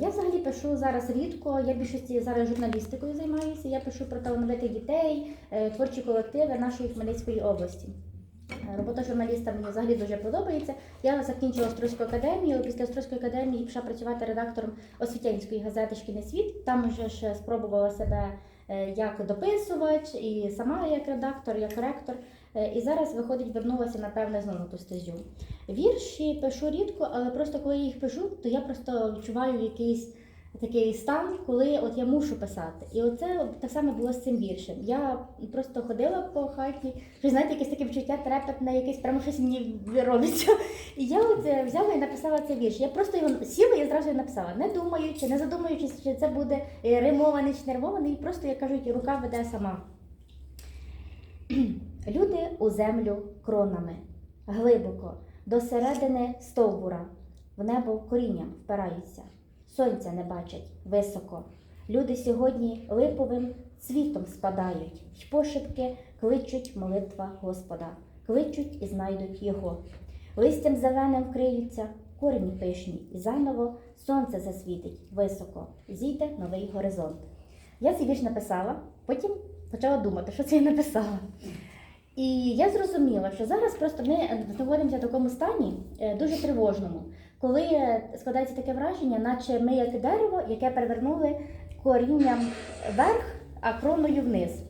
Я взагалі пишу зараз рідко. Я більшості зараз журналістикою займаюся. Я пишу про талановитих дітей, е, творчі колективи нашої Хмельницької області. Е, Робота журналіста мені взагалі дуже подобається. Я закінчила Острозьку академію. Після Острозької академії пішла працювати редактором освітянської газети Шкільний світ. Там вже ж спробувала себе е, як дописувач, і сама як редактор, як ректор. Е, І зараз виходить, вернулася напевне знову на ту стезю. Вірші пишу рідко, але просто коли я їх пишу, то я просто відчуваю якийсь такий стан, коли от я мушу писати. І оце так само було з цим віршем. Я просто ходила по хаті, що знаєте, якесь таке відчуття трепетне, якесь прямо щось мені робиться. І я от е, взяла і написала цей вірш. Я просто його сіла і зразу написала, не думаючи, не задумуючись, чи це буде е, римований чи не римований. Просто, як кажуть, рука веде сама. Люди у землю кронами, глибоко, до середини стовбура, в небо корінням впираються, сонця не бачать високо. Люди сьогодні липовим цвітом спадають, й пошепки кличуть молитва Господа, кличуть і знайдуть його. Листям зеленим вкриються корені пишні, і заново сонце засвітить високо, зійде новий горизонт. Я цей вірш написала, потім почала думати, що це я написала. І я зрозуміла, що зараз просто ми знаходимося в такому стані е, дуже тривожному, коли е, складається таке враження, наче ми як дерево, яке перевернули корінням вверх, а кроною вниз.